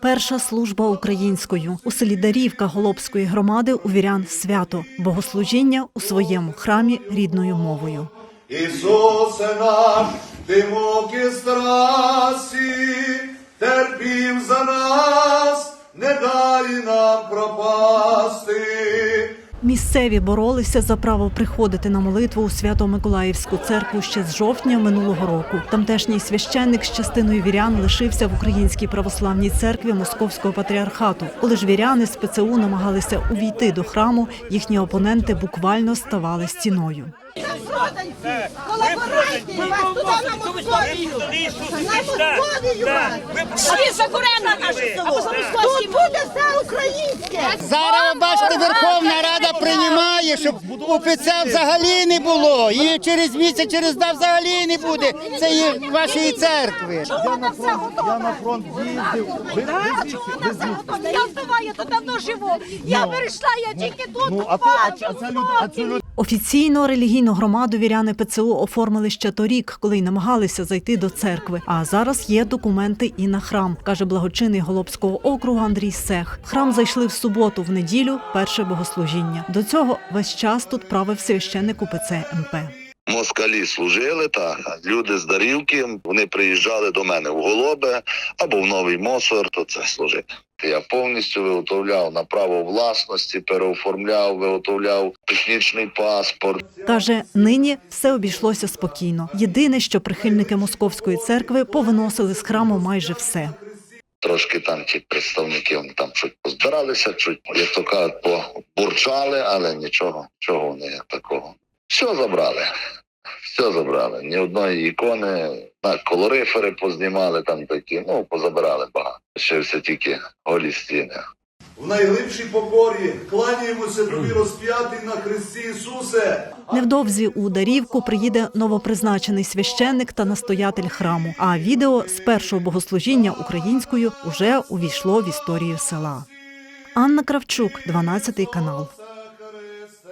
Перша служба українською у селі Дарівка Голобської громади у вірян свято богослужіння у своєму храмі рідною мовою. Ісусе наш, ти муки страсі, терпів за нас, не дай нам пропасти. Місцеві боролися за право приходити на молитву у Свято-Миколаївську церкву ще з жовтня минулого року. Тамтешній священник з частиною вірян лишився в Українській православній церкві Московського патріархату. Коли ж віряни з ПЦУ намагалися увійти до храму, їхні опоненти буквально ставали стіною. Зараз бачите, Верховна Рада щоб УПЦ взагалі не було. І через місяць, через два взагалі не буде Це є вашої церкви. Я на все готове? Я на фронт їздив. А чого вона все готове? Я вдова, я тут давно живу. Я перейшла, я тільки тут бачу. спокій. Офіційно релігійну громаду віряни ПЦУ оформили ще торік, коли й намагалися зайти до церкви. А зараз є документи і на храм, каже благочинний Голобського округу Андрій Сех. Храм зайшли в суботу, в неділю, перше богослужіння. До цього весь час тут правив священник УПЦ МП. Москалі служили, та люди з Дарівки, вони приїжджали до мене в Голобе або в Новий Мосор, то це служити. Я повністю виготовляв на право власності, переоформляв, виготовляв технічний паспорт. Каже, нині все обійшлося спокійно. Єдине, що прихильники московської церкви повиносили з храму майже все. Трошки там ті представники вони там чуть позбиралися, чуть, як то кажуть, побурчали, але нічого, чого вони такого. Все забрали. Все забрали. Ні одної ікони, на колорифери познімали там такі, ну, позабирали багато. Ще все тільки голі стіни. В найглибшій покорі кланяємося тобі розп'ятий на Христі Ісусе. Невдовзі у Дарівку приїде новопризначений священник та настоятель храму. А відео з першого богослужіння українською уже увійшло в історію села. Анна Кравчук, 12 канал.